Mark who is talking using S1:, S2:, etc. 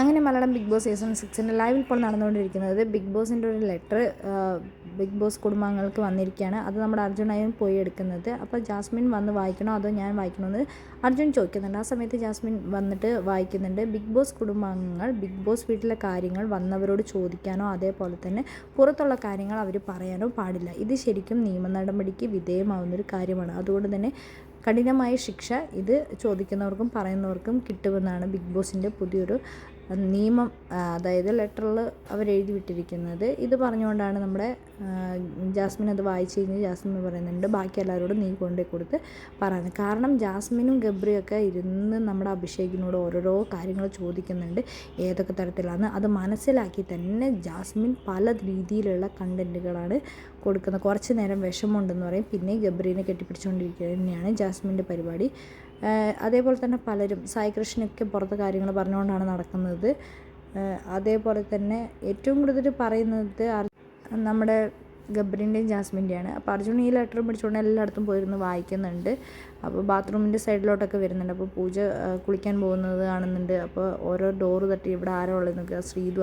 S1: അങ്ങനെ Malayalam big boss season സിക്സിന്റെ ലൈവിൽ ഇപ്പോൾ നടന്നുകൊണ്ടിരിക്കുന്നത് ബിഗ് ബോസിന്റെ ഒരു ലെറ്റർ ബിഗ് ബോസ് കുടുംബാംഗങ്ങൾക്ക് വന്നിരിക്കുകയാണ്. അത് നമ്മുടെ അർജുനായും പോയി എടുക്കുന്നത്. അപ്പോൾ ജാസ്മിൻ വന്ന് വായിക്കണോ അതോ ഞാൻ വായിക്കണമെന്ന് അർജുൻ ചോദിക്കുന്നുണ്ട്. ആ സമയത്ത് ജാസ്മിൻ വന്നിട്ട് വായിക്കുന്നുണ്ട്. ബിഗ് ബോസ് കുടുംബാംഗങ്ങൾ ബിഗ് ബോസ് വീട്ടിലെ കാര്യങ്ങൾ വന്നവരോട് ചോദിക്കാനോ അതേപോലെ തന്നെ പുറത്തുള്ള കാര്യങ്ങൾ അവർ പറയാനോ പാടില്ല. ഇത് ശരിക്കും നിയമ നടപടിക്ക് വിധേയമാവുന്നൊരു കാര്യമാണ്. അതുകൊണ്ട് തന്നെ കഠിനമായ ശിക്ഷ ഇത് ചോദിക്കുന്നവർക്കും പറയുന്നവർക്കും കിട്ടുമെന്നാണ് ബിഗ് ബോസിന്റെ പുതിയൊരു നിയമം അതായത് ലെറ്ററിൽ അവർ എഴുതി വിട്ടിരിക്കുന്നത്. ഇത് പറഞ്ഞുകൊണ്ടാണ് നമ്മുടെ ജാസ്മിൻ അത് വായിച്ചു കഴിഞ്ഞ് ജാസ്മിൻ പറയുന്നുണ്ട്. ബാക്കി എല്ലാവരോടും നീ കൊണ്ടേ കൊടുത്ത് പറയുന്നത് കാരണം ജാസ്മിനും ഗബ്രിയൊക്കെ ഇരുന്ന് നമ്മുടെ അഭിഷേകിനോട് ഓരോരോ കാര്യങ്ങൾ ചോദിക്കുന്നുണ്ട്. ഏതൊക്കെ തരത്തിലാണ് അത് മനസ്സിലാക്കി തന്നെ ജാസ്മിൻ പല രീതിയിലുള്ള കണ്ടന്റുകളാണ് കൊടുക്കുന്നത്. കുറച്ച് നേരം വിഷമമുണ്ടെന്ന് പറയും. പിന്നെ ഗബ്രീനെ കെട്ടിപ്പിടിച്ചുകൊണ്ടിരിക്കുക തന്നെയാണ് ജാസ്മിന്റെ പരിപാടി. അതേപോലെ തന്നെ പലരും സായി പുറത്ത് കാര്യങ്ങൾ പറഞ്ഞുകൊണ്ടാണ് നടക്കുന്നത്. അതേപോലെ തന്നെ ഏറ്റവും കൂടുതൽ പറയുന്നത് നമ്മുടെ ഗബ്രിന്റെയും ജാസ്മിന്റെയാണ്. അപ്പോൾ അർജുൻ ഈ ലെറ്റർ പിടിച്ചുകൊണ്ട് എല്ലായിടത്തും പോയിരുന്നു വായിക്കുന്നുണ്ട്. അപ്പോൾ ബാത്റൂമിന്റെ സൈഡിലോട്ടൊക്കെ വരുന്നുണ്ട്. അപ്പോൾ പൂജ കുളിക്കാൻ പോകുന്നത് കാണുന്നുണ്ട്. അപ്പോൾ ഓരോ ഡോറ് തട്ടി ഇവിടെ ആരോ ഉള്ളത് നോക്കുക ശ്രീതു